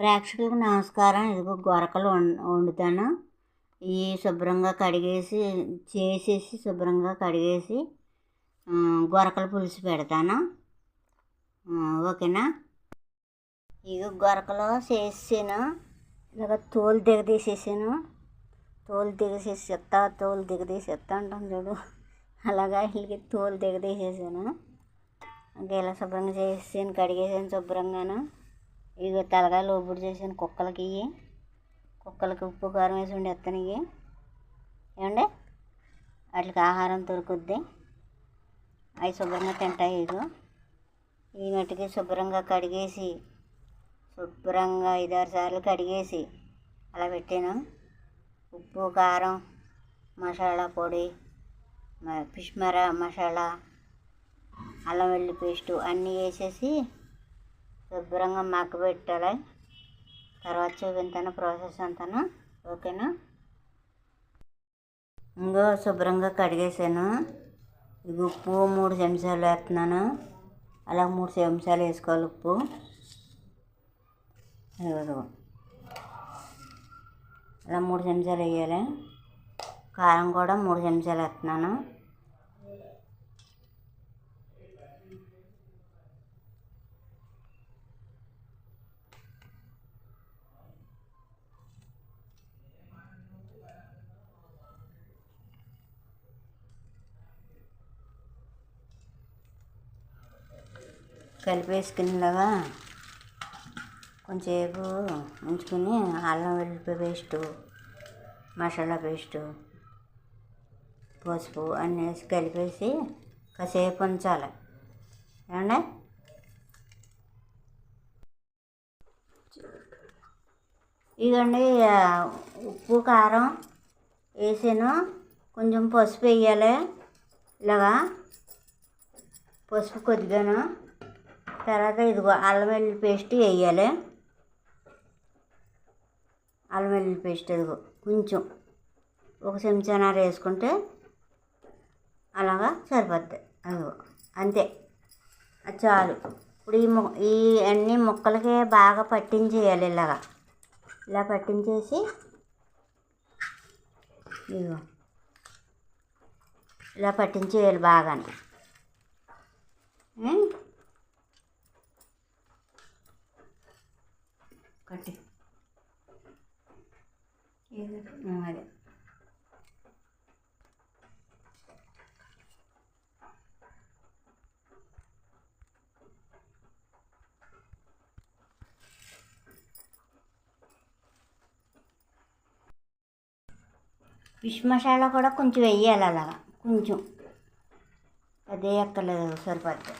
ప్రేక్షకులకు నమస్కారం. ఇదిగో గొరకలు వండుతాను. ఇవి శుభ్రంగా కడిగేసి చేసేసి శుభ్రంగా కడిగేసి గొరకలు గొరకల పులుసు పెడతాను. ఓకేనా? ఇక గొరకలు చేసాను ఇలాగ తోలు దిగదీసేసాను. తోలు దిగసేసి చెత్త తోలు దిగదీసి దిగదీసేస్తా అంటాం చూడు. అలాగా వీళ్ళకి తోలు దిగదీసేసాను. ఇంకా ఇలా శుభ్రంగా చేసేసాను కడిగేసాను శుభ్రంగాను. ఇక తలకాయ లోపుడు చేసాను కుక్కలకి ఇవి. కుక్కలకి ఉప్పు కారం వేసి ఉండి ఎత్తను ఏమండి? వాటికి ఆహారం దొరుకుద్ది. అవి శుభ్రంగా తింటాయి ఇగో ఈ మట్టికి శుభ్రంగా కడిగేసి శుభ్రంగా ఐదారు సార్లు కడిగేసి అలా పెట్టాను. ఉప్పు కారం మసాలా పొడి ఫిష్ మర మసాలా అల్లం వెల్లి పేస్టు అన్నీ వేసేసి శుభ్రంగా మగ్గ పెట్టాలి. తర్వాత చూపించాను ప్రాసెస్ అంతాను. ఓకేనా? ఇంకో శుభ్రంగా కడిగేసాను. ఇది ఉప్పు మూడు చెంచాలు వేస్తున్నాను. అలా మూడు చెంచాలు వేసుకోవాలి ఉప్పు. అలా మూడు చెంచాలు వేయాలి. కారం కూడా మూడు చెంచాలు వేస్తున్నాను. కలిపేసుకునేలాగా కొంచెంసేపు ఉంచుకుని అల్లం వెల్లుల్లి పేస్టు మసాలా పేస్టు పసుపు అన్నీ వేసి కలిపేసి కాసేపు ఉంచాలి. ఏమండి? ఇదండి ఉప్పు కారం వేసాను. కొంచెం పసుపు వేయాలి. ఇలాగా పసుపు కొద్దిగాను తర్వాత ఇదిగో అల్లం వెల్లుల్లి పేస్ట్ వేయాలి. అల్లం వెల్లుల్లి పేస్ట్ ఇదిగో కొంచెం ఒక చెంచానార వేసుకుంటే అలాగా సరిపోద్ది. అదిగో అంతే. అది చాలు. ఇప్పుడు ఈ ము ఈ అన్ని ముక్కలకి బాగా పట్టించేయాలి ఇలాగా. ఇలా పట్టించేసి ఇదిగో ఇలా పట్టించేయాలి బాగానే. కట్టి. అదే. ఫిష్ మసాలా కూడా కొంచెం వేయాలి అలాగా కొంచెం. అదే ఎక్కలేదు సరిపోద్ది.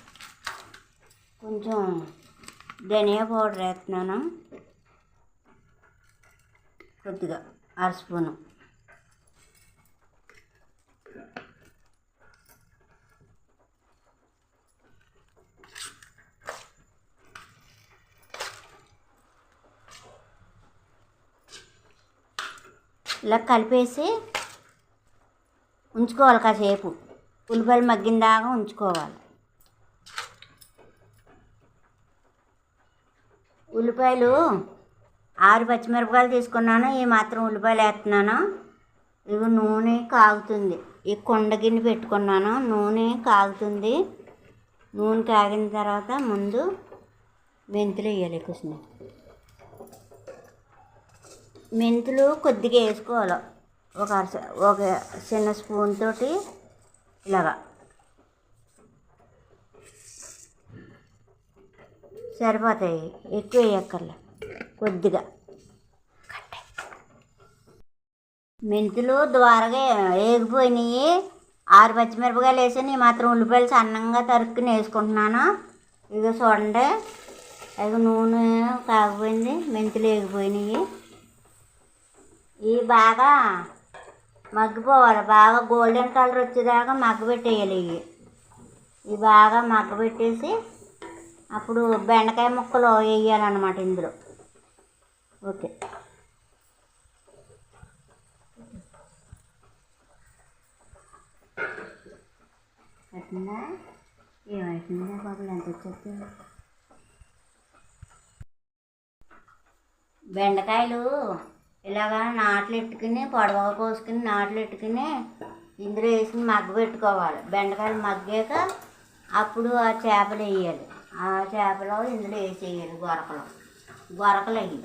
కొంచెం ధనియా పౌడర్ వేస్తున్నాను. కొద్దిగా అర స్పూను. ఇలా కలిపేసి ఉంచుకోవాలి కాసేపు. ఉల్లిపాయలు మగ్గిన దాకా ఉంచుకోవాలి. ఉల్లిపాయలు ఆరు పచ్చిమిరపకాయలు తీసుకున్నాను. ఈ మాత్రం ఉల్లిపాయలు వేస్తున్నాను. ఇవి నూనె కాగుతుంది. ఈ కొండ గిన్నె పెట్టుకున్నాను. నూనె కాగుతుంది. నూనె కాగిన తర్వాత ముందు మెంతులు వేయాలి కొంచెం మెంతులు కొద్దిగా వేసుకోవాలి. ఒక అరస- ఒక చిన్న స్పూన్ తోటి ఇలాగా. సరిపోతాయి. ఎక్కువ వేయక్కర్లే. కొద్దిగా. మెంతులు ద్వారగా వేగిపోయినాయి ఆరు పచ్చిమిరపకాయలు వేసాను. ఈ మాత్రం ఉల్లిపాయలు సన్నంగా తరుక్కుని వేసుకుంటున్నాను. ఇక చూడండి. ఇక నూనె కాగిపోయింది. మెంతులు వేగిపోయినాయి ఇవి బాగా మగ్గిపోవాలి. బాగా గోల్డెన్ కలర్ వచ్చేదాకా మగ్గబెట్టేయాలి ఇవి. ఇవి బాగా మగ్గబెట్టేసి అప్పుడు బెండకాయ ముక్కలు వేయాలన్నమాట ఇందులో. ఓకే. పెట్టిందా ఏమైతుందా బాబులు ఎంత వచ్చేది బెండకాయలు ఇలాగా నాట్లు ఎట్టుకుని పొడవగా కోసుకుని నాట్లు ఎట్టుకుని ఇందులో వేసుకుని మగ్గ పెట్టుకోవాలి. బెండకాయలు మగ్గాక అప్పుడు ఆ చేపలు వేయాలి. ఆ చేపలు ఇందులో వేసేయాలి గొరకలు. గొరకలు వేయాలి.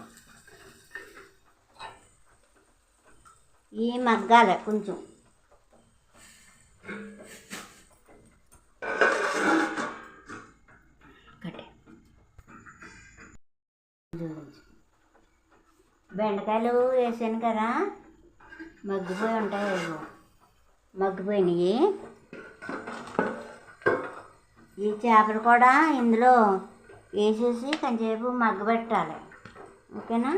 ఈ మగ్గాలి కొంచెం. బెండకాయలు వేసాను కదా మగ్గిపోయి ఉంటాయి మగ్గిపోయినాయి. ఈ చేపలు కూడా ఇందులో వేసేసి కొంచెంసేపు మగ్గబెట్టాలి. ఓకేనా?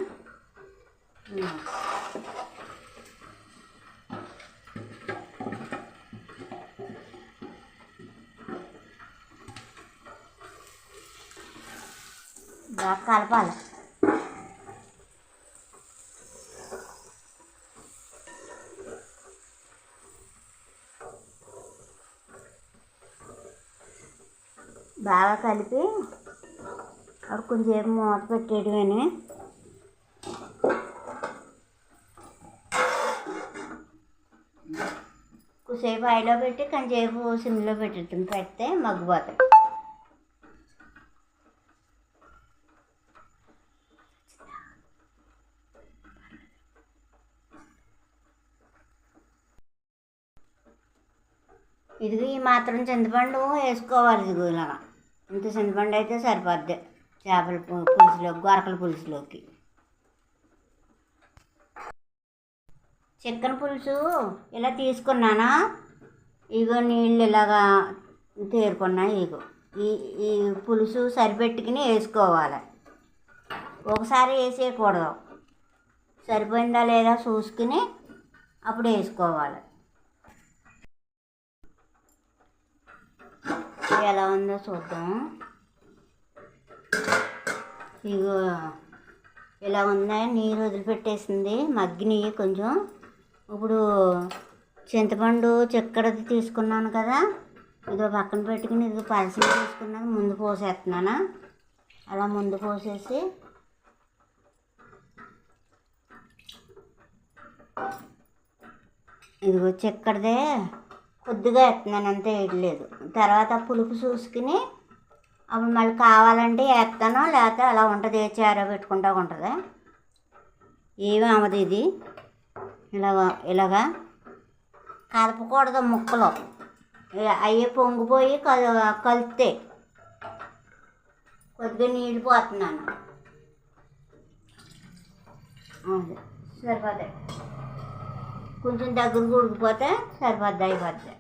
బాగా కలపాలి. బాగా కలిపి అప్పుడు కొంచెంసేపు మూత పెట్టేయడమేనే. కొద్దిసేపు ఆయిలో పెట్టి కొంచెంసేపు సిమ్లో పెట్టడం పెడితే మగ్గిపోతాయి. ఇదిగో ఈ మాత్రం చింతపండు వేసుకోవాలి ఇదిగో ఇలాగా. ఇంత చింతపండు అయితే సరిపోద్ది చేపల పులుసులోకి గొరకల పులుసులోకి. చికెన్ పులుసు ఇలా తీసుకున్నానా? ఇగో నీళ్ళు ఇలాగా తేరుకున్నాయి ఇగో. ఈ ఈ పులుసు సరిపెట్టుకుని వేసుకోవాలి. ఒకసారి వేసేయకూడదు. సరిపోయిందా లేదా చూసుకుని అప్పుడు వేసుకోవాలి. ఎలా ఉందో చూద్దాం. ఇగో ఇలా ఉన్నాయి నీరు వదిలిపెట్టేసింది. మగ్గినవి కొంచెం. ఇప్పుడు చింతపండు చిక్కడది తీసుకున్నాను కదా. ఇదో పక్కన పెట్టుకుని ఇది పలసలు తీసుకున్నాను. ముందు పోసేస్తున్నాను? అలా ముందు పోసేసి ఇదిగో చిక్కడదే కొద్దిగా వేస్తున్నాను అంతే వేయట్లేదు తర్వాత పులుపు చూసుకుని అప్పుడు మళ్ళీ కావాలంటే వేస్తాను లేకపోతే అలా ఉంటుంది చార పెట్టుకుంటా ఉంటుంది. ఏమి అమ్మది ఇది. ఇలాగా ఇలాగా కలపకూడదు ముక్కలు. అవి పొంగిపోయి కల్ కలితే కొద్దిగా నీళ్ళు పోతున్నాను. సరిపోతాయి. కొంచెం దగ్గరకు ఉడికిపోతే సరిపోద్ది అయిపోద్ది.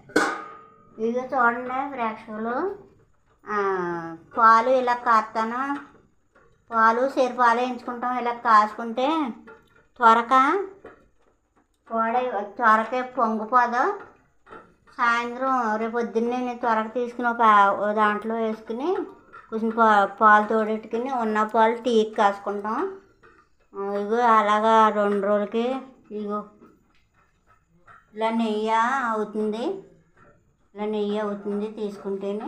ఇదిగో చూడండి ప్రేక్షకులు. పాలు ఇలా కాస్తాను. పాలు సేరు పాలు వేయించుకుంటాం. ఇలా కాసుకుంటే త్వరక పాడై త్వరకే పొంగిపోదు. సాయంత్రం రేపు పొద్దున్నే నేను త్వరగా తీసుకుని ఒక దాంట్లో వేసుకుని కొంచెం పా పాలు తోడెట్టుకుని ఉన్న పాలు తీకి కాసుకుంటాం. ఇగో అలాగా రెండు రోజులకి ఇగో ఇలా నెయ్యి అవుతుంది. ఇలా నెయ్యి అవుతుంది తీసుకుంటేనే.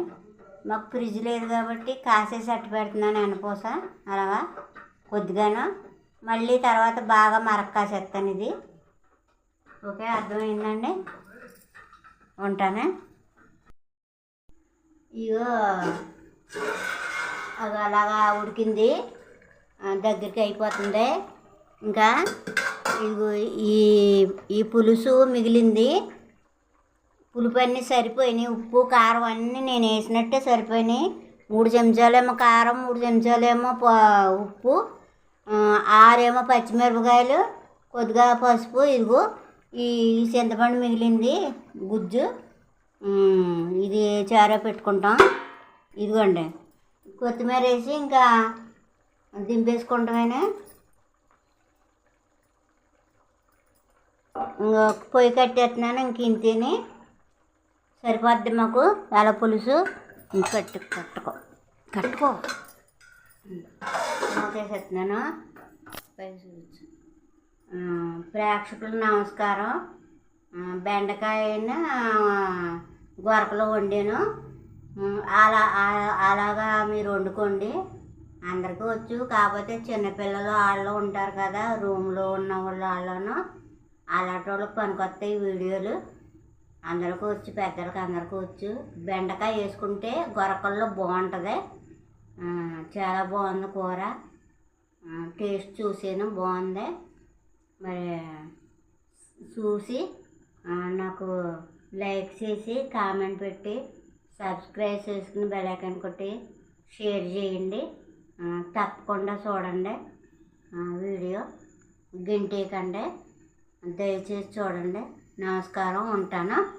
మాకు ఫ్రిడ్జ్ లేదు కాబట్టి కాసేసి అట్టు పెడుతున్నాను ఎనపోస అలాగా కొద్దిగాను. మళ్ళీ తర్వాత బాగా మరక కాసేస్తాను ఇది. ఓకే అర్థమైందండి? ఉంటానే. ఇగో అది అలాగా ఉడికింది. దగ్గరికి అయిపోతుంది. ఇంకా ఇదిగో ఈ ఈ పులుసు మిగిలింది. పులుపు అన్నీ సరిపోయినాయి. ఉప్పు కారం అన్నీ నేను వేసినట్టే సరిపోయినాయి. మూడు చెంచాలేమో కారం మూడు చెంచాలేమో ఉప్పు ఆరేమో పచ్చిమిరపకాయలు కొద్దిగా పసుపు ఇదిగో ఈ చింతపండు మిగిలింది గుజ్జు. ఇది చారా పెట్టుకుంటాం. ఇదిగోండి. కొత్తిమీర వేసి ఇంకా దింపేసుకుంటామేనే. ఇంకా పొయ్యి కట్టేస్తున్నాను ఇంక ఇంతేని. సరిపోద్ది మాకు. వేల పులుసు. కట్టు కట్టుకో. కట్టుకో. చేసేస్తున్నాను పైకి నమస్కారం. బెండకాయన గొరకలో వండాను. అలా అలాగా మీరు వండుకోండి. అందరికీ వచ్చు. కాకపోతే చిన్నపిల్లలు వాళ్ళు ఉంటారు కదా రూమ్లో ఉన్న వాళ్ళు వాళ్ళను అలాంటి వాళ్ళకి పనికొస్తాయి వీడియోలు. అందరికీ వచ్చు పెద్దలకి అందరికీ వచ్చు. బెండకాయ వేసుకుంటే గొరకల్లో బాగుంటుంది. చాలా బాగుంది కూర. టేస్ట్ చూసాను బాగుంది. మరి చూసి నాకు లైక్ చేసి కామెంట్ పెట్టి సబ్స్క్రైబ్ చేసుకుని బెలైకన్ కొట్టి షేర్ చేయండి. తప్పకుండా చూడండి. వీడియో గింటేకండి. దయచేసి చూడండి. నమస్కారం ఉంటాను.